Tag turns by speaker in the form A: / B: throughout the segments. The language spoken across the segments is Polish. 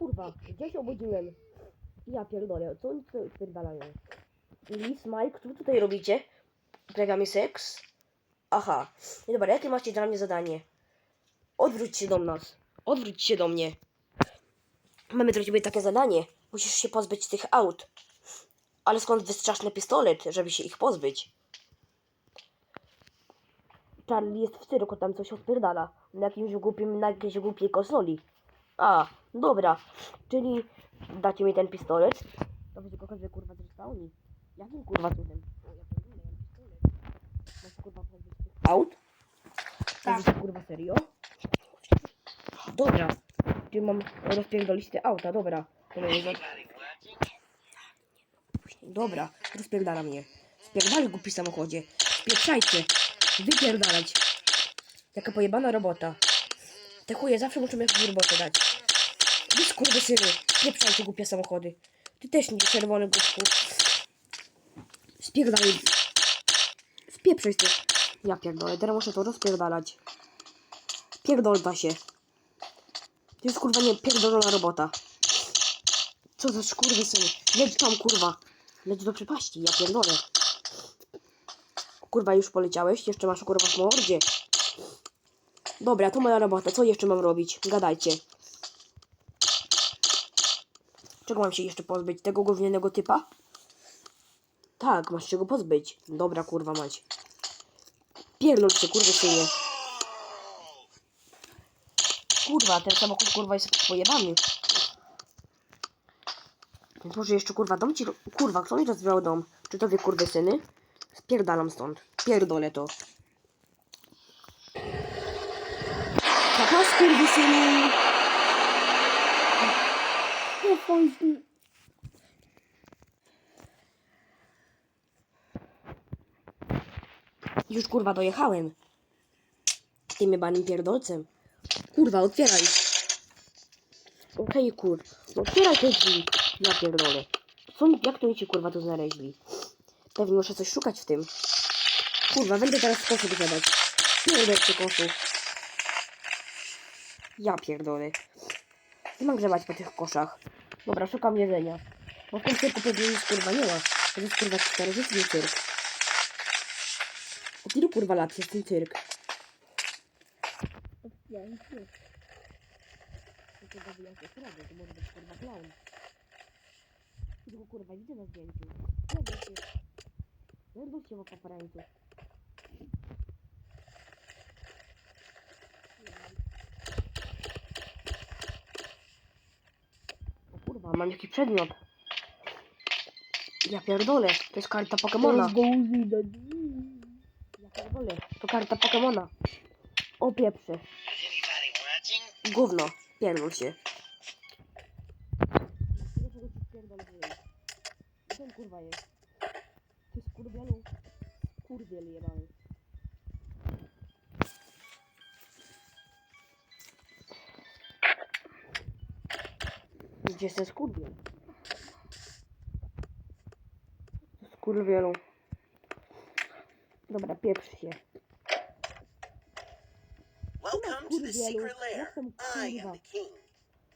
A: Kurwa, gdzie się obudziłem? Ja pierdolę, co oni tutaj pierdalają? Lis, Mike, co tutaj robicie? Plegamy seks? Aha. No dobra, jakie macie dla mnie zadanie? Odwróć się do nas. Odwróć się do mnie. Mamy dla ciebie takie zadanie. Musisz się pozbyć tych aut. Ale skąd wystraszny pistolet, żeby się ich pozbyć? Charlie jest w cyrku, tam coś odpierdala. Na jakimś głupim, na jakiejś głupiej konsoli. A, dobra. Czyli dacie mi ten pistolet. To będzie pokaże, kurwa, zresztą Jakim kurwa cudem? Masz kurwa aut? Tak. To kurwa serio? Dobra. Czyli mam rozpierdolić te auta, dobra. Dobra, rozpierdala mnie. Spierdali głupi samochodzie. Spieprzajcie. Wypierdalać. Jaka pojebana robota. Te chuje zawsze muszą jakąś robotę dać. Wy skurwysyny. Spieprzajcie głupie samochody. Ty też nie czerwony głupku. Spierdalaj. Spieprzaj ty. Ja pierdolę, teraz muszę to rozpierdalać. Pierdolda się. To jest kurwa nie pierdolona robota. Co za skurwysyny. Leć tam kurwa. Leć do przepaści, ja pierdolę. Kurwa, już poleciałeś? Jeszcze masz kurwa w mordzie. Dobra, to moja robota. Co jeszcze mam robić? Gadajcie. Czego mam się jeszcze pozbyć? Tego gównianego typa? Tak, masz się go pozbyć. Dobra, kurwa mać. Pierdol się, kurwa synie. Kurwa, ten samochód kurwa jest pojebany. Więc może jeszcze kurwa dom ci... Kurwa, kto mi rozwijał dom? Czy to wy kurwy syny? Spierdalam stąd. Pierdolę to. Papa kurwy syny! Już kurwa dojechałem. Tym jebanym pierdolcem. Kurwa, otwieraj. Okej, kur. No otwieraj te drzwi. Ja pierdolę. Jak to ci kurwa to znaleźli? Pewnie muszę coś szukać w tym. Kurwa, będę teraz koszu wysiadać. Pierdolę się koszu. Ja pierdolę. Nie mam grzebać po tych koszach. Dobra, szukam jedzenia. Bo w tym cyrku pewnie nic kurwa nie ma. To jest kurwa starożytny cyrk. Od ilu kurwa lat jest ten cyrk? Ja nic nie. To chyba wyjaśnię sprawę, to może być kurwa clown. Tylko kurwa widzę na zdjęciu. Pierdol się. Pierdol się w paparazzi. Kurwa, mam jakiś przedmiot. Ja pierdolę, to jest karta Pokemona. Ja pierdolę, to karta Pokemona. O pieprze. Gówno, pierdol się. Ten kurwa jest. To jest kurwielu. Kurwiel jebany. Gdzie jest ten skurwiel? Skurwielu. Dobra, pieprz się.
B: Welcome to the secret lair.
A: Jestem
B: I
A: kurwa.
B: am the king.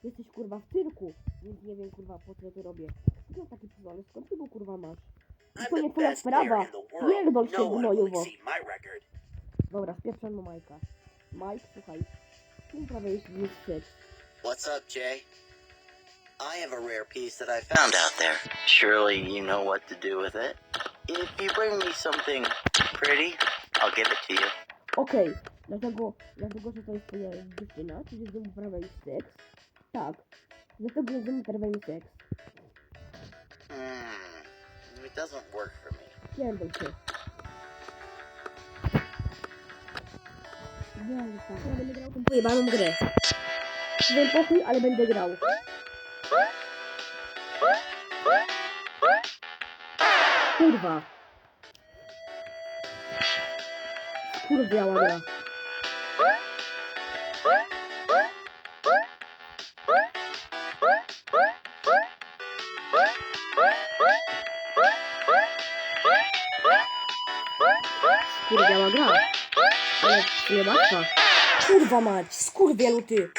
A: Jesteś kurwa w cyrku, więc nie wiem kurwa po co ja to robię. Gdzie taki? Skąd ty go kurwa masz?
B: I'm
A: To nie twoja sprawa. Pierdol się
B: No
A: gnojowo. Dobra, spieprzam Majka. Mike, słuchaj. Tu prawie jest seks.
B: What's up, Jay? I have a rare piece that I found out there. Surely you know what to do with it. If you bring me something pretty, I'll give it to you.
A: Okej, dlatego, dlatego, że to jest twoja dziewczyna, czyli z nią uprawiaj seks. Tak. Dlatego, że z nią uprawiaj seks.
B: Hmm. It doesn't work for me.
A: Pierdol się. Nie, ale tak. Ja będę grał tą pojebaną grę. Wiem pokój, ale będę grał. Kurwa. Kurwiała gra. Kurwiała gra. Ale nie łatwa. Kurwa mać, skurwielu ty.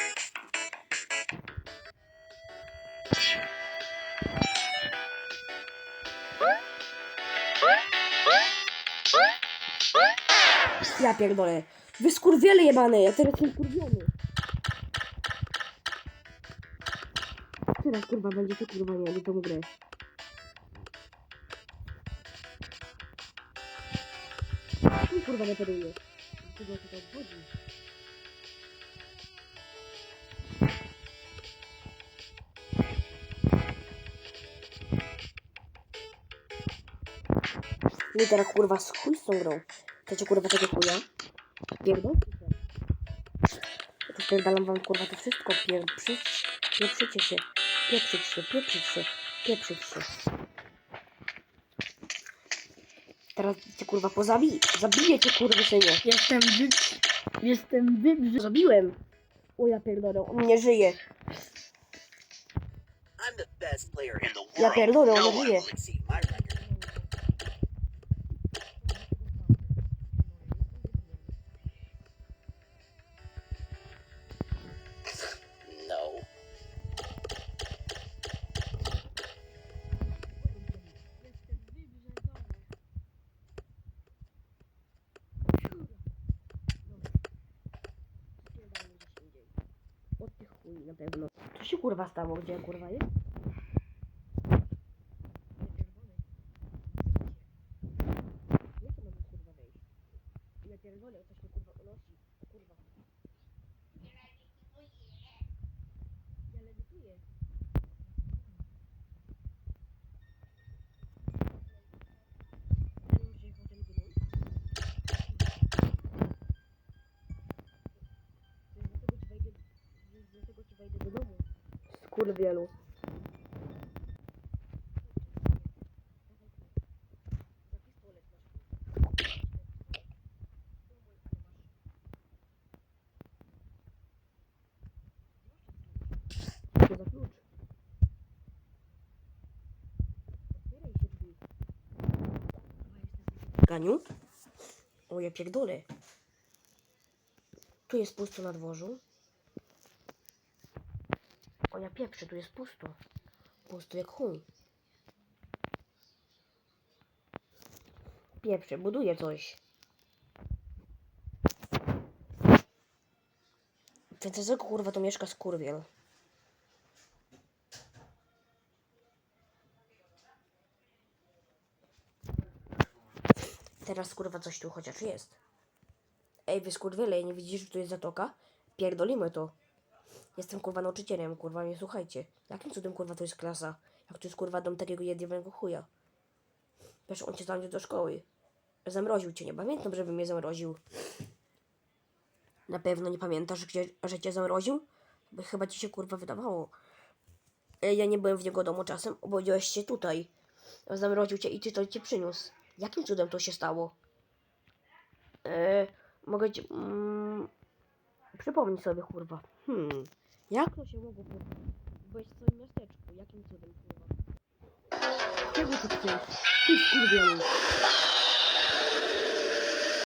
A: Ja pierdolę. Wy skurwiele jebane, ja teraz jestem skurwiony. Teraz kurwa będziecie kurwa nie, nie tą grę. Chuj, kurwa nie peruje. Kurwa to tak chodzi. Nie teraz kurwa z chuj z tą grą. Chcecie kurwa tego chuja? Pierdolcie się. Ja tu pierdalam wam kurwa to wszystko. Pier... Przy... Pieprzycie się. Pieprzyć się, pieprzyć się, pieprzyć się. Teraz cię kurwa pozabi... Zabiję cię kurwa synie.
C: Jestem wy... Jestem wybrzy...
A: Zabiłem. O ja pierdolę, on nie żyje.
B: I'm the best player in the world.
A: Ja pierdolę, on
B: no
A: nie żyje. Tych chuj na pewno. Co się kurwa stało? Gdzie kurwa jest? Jak to mamy kurwa wejść? Ja pierdolę, coś mnie kurwa unosi. Kurwa. Ja lewituję. Ja już jechał ten gnój. Dlatego ci wejdę, dlatego ci wejdę do domu. Skurwielu. Za pistolet masz. Co za klucz? Otwieraj się drzwi. Ganiu? O, ja pierdolę. Tu jest pusto na dworzu. O, ja pieprzę, tu jest pusto. Pusto jak chuj. Pieprzę, buduję coś. Ten co kurwa to mieszka skurwiel. Teraz kurwa coś tu chociaż jest. Ej, wy skurwiele, nie widzisz, że tu jest zatoka? Pierdolimy to. Jestem kurwa nauczycielem, kurwa, nie słuchajcie. Jakim cudem kurwa to jest klasa? Jak to jest kurwa dom takiego jednego chuja? Wiesz, on cię tam do szkoły. Zamroził cię, nie pamiętam, żeby mnie zamroził. Na pewno nie pamiętasz, gdzie, że cię zamroził? Bo chyba ci się kurwa wydawało. Ja nie byłem w jego domu czasem, obudziłeś się tutaj. Zamroził cię i ty to cię przyniósł. Jakim cudem to się stało? E, mogę ci... Mm, przypomnij sobie, kurwa. Hmm. Jak to się mogło być w twoim miasteczku? Jakim cudem, kurwa? Czego ty chcesz? Ty skurwielu.